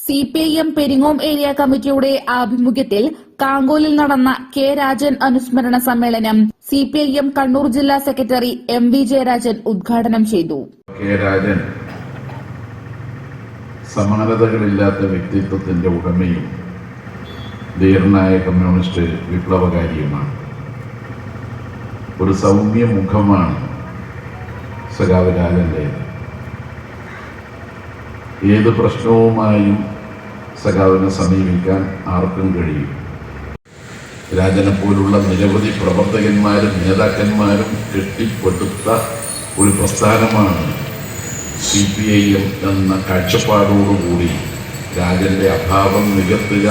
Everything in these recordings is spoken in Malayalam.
C P I M Peringome area കമ്മിറ്റിയുടെ ആഭിമുഖ്യത്തിൽ കാങ്കോലിൽ നടന്ന കെ രാജൻ അനുസ്മരണ സമ്മേളനം C P I M Kannur ജില്ലാ സെക്രട്ടറി എം വി ജയരാജൻ ഉദ്ഘാടനം ചെയ്തു. കെ രാജൻ സമാനതകളില്ലാത്ത വ്യക്തിത്വത്തിന്റെ ഉടമയും ധീരനായ കമ്മ്യൂണിസ്റ്റ് വിപ്ലവകാരിയുമാണ്. ഒരു സൗമ്യ മുഖമാണ് സഖാവ് രാജന്റേത് ഏത് പ്രശ്നവുമായും സഖാവിനെ സമീപിക്കാൻ ആർക്കും കഴിയും. രാജനെ പോലുള്ള നിരവധി പ്രവർത്തകന്മാരും നേതാക്കന്മാരും കെട്ടിപ്പടുത്ത ഒരു പ്രസ്ഥാനമാണ് സി പി ഐ എം എന്ന കാഴ്ചപ്പാടോടുകൂടി രാജന്റെ അഭാവം നികത്തുക.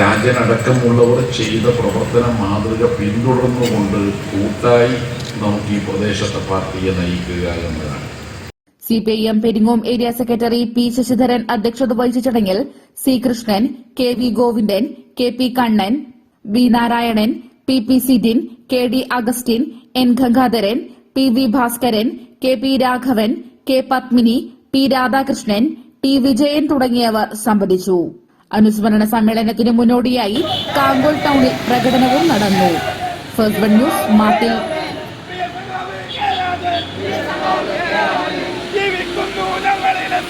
രാജനടക്കമുള്ളവർ ചെയ്ത പ്രവർത്തന മാതൃക പിന്തുടർന്നുകൊണ്ട് കൂട്ടായി നമുക്ക് ഈ പ്രദേശത്തെ പാർട്ടിയെ നയിക്കുക എന്നതാണ്. C P I Peringome area secretary P Sasidharan അധ്യക്ഷത വഹിച്ച ചടങ്ങിൽ C Krishnan K V Govindan K P Kannan V Narayanan P P Sidin K D Augustine N Gangadharan P V Bhaskaran K P Raghavan K Padmini P Radhakrishnan T Vijayan തുടങ്ങിയവർ സംബന്ധിച്ചു. അനുസ്മരണ സമ്മേളനത്തിന് മുന്നോടിയായി കാങ്കോൾ ടൗണിൽ പ്രകടനവും നടന്നു. ഫസ്റ്റ് ന്യൂസ് ജീവിക്കുന്നു